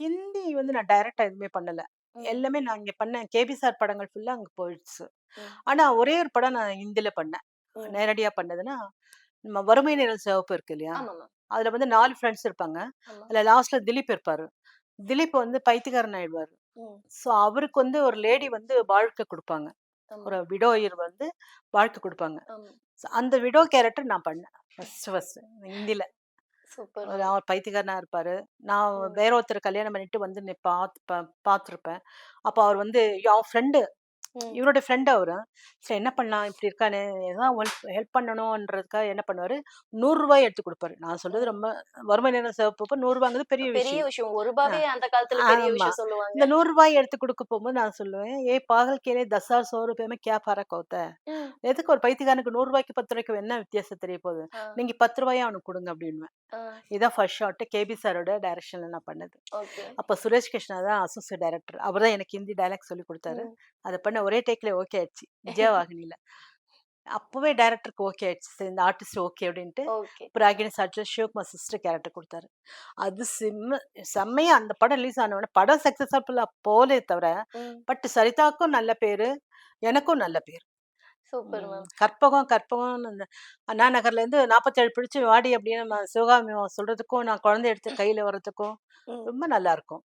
ஹிந்தி வந்து நான் டைரக்டா எதுவுமே பண்ணல. எல்லாமே நான் இங்க பண்ணேன். கேபி சார் படங்கள் ஃபுல்லா அங்க போயிடுச்சு. ஆனா ஒரே ஒரு படம் நான் ஹிந்தில பண்ணேன். நேரடியா பண்ணதுன்னா, நம்ம வறுமை நிறம் சிவப்பு இருக்கு இல்லையா? அதுல வந்து 4 ஃப்ரெண்ட்ஸ் இருப்பாங்க. அதுல லாஸ்ட்ல திலீப் இருப்பாரு. திலீப் வந்து பைத்தியக்காரன் ஆயிடுவாரு. ஸோ அவருக்கு வந்து ஒரு லேடி வந்து வாழ்க்கை குடுப்பாங்க. ஒரு விடோயர் வந்து வாழ்க்கை குடுப்பாங்க. அந்த விடோ கேரக்டர் நான் பண்ணேன். ஃபர்ஸ்ட் ஃபர்ஸ்ட் ஹிந்தில. சூப்பர் ஒரு. அவர் பைத்தியக்காரனா இருப்பாரு. நான். வேற ஒருத்தர கல்யாணம் பண்ணிட்டு வந்து நி பாத் ப பார்த்துருப்பேன். அப்ப அவர் வந்து அவன் ஃப்ரெண்டு இவரோட ஃப்ரெண்ட் அவரு. சரி என்ன பண்ணலாம்? இப்படி இருக்கானே. ஏதாவது ஹெல்ப் பண்ணணும்ன்றதுக்காக என்ன பண்ணுவாரு? நூறு ரூபாய் எடுத்து கொடுப்பாரு. நான் சொல்றது ரொம்ப வறுமை நேரம் சிவப்பு. நூறு பெரிய பெரிய விஷயம். ஒரு ரூபாவே அந்த காலத்துல பெரிய விஷயம் சொல்லுவாங்க. இந்த நூறு எடுத்து கொடுக்க போகும்போது நான் சொல்லுவேன் ஏ பாகல் கேளே தசா சோ ரூபாயுமே கே பாரா கௌத்த எதுக்கு ஒரு பைத்தியக்காரனுக்கு நூறு ரூபாய்க்கு பத்து ரூபாய்க்கு என்ன வித்தியாசம் தெரிய போகுது? நீங்க பத்து ரூபாயும் அவனுக்கு கொடுங்க அப்படின்னுவேன். இதான் ஃபர்ஸ்ட் ஷார்ட் கேபி சாரோட டைரக்ஷன்ல நான் பண்ணது. அப்ப சுரேஷ் கிருஷ்ணா தான் அசோசியேட் டைரக்டர் அவர் தான் எனக்கு ஹிந்தி டைலாக் சொல்லி கொடுத்தாரு. அதை பண்ண ஒரே டேக்ல ஓகே ஆயிடுச்சு. விஜயவாகினில. அப்பவே டைரக்டருக்கு ஓகே ஆயிடுச்சு. சரி இந்த ஆர்டிஸ்ட் ஓகே அப்படின்ட்டு. பிராகினி சார்ட்ட சிவகுமார் சிஸ்டர் கேரக்டர் குடுத்தாரு. அது செம்ம செம்மையா அந்த படம் ரிலீஸ் ஆன உடனே படம் சக்சஸ்ஃபுல்லா போலே தவிர. பட் சரிதாக்கும் நல்ல பேரு, எனக்கும் நல்ல பேரு. கற்பகம் கற்பகம்னு அந்த அண்ணா நகர்லேருந்து 47 பிடிச்சு வாடி அப்படின்னு சிவகாமி சொல்றதுக்கும், நான் குழந்தை எடுத்து கையில வர்றதுக்கும். ரொம்ப நல்லா இருக்கும்.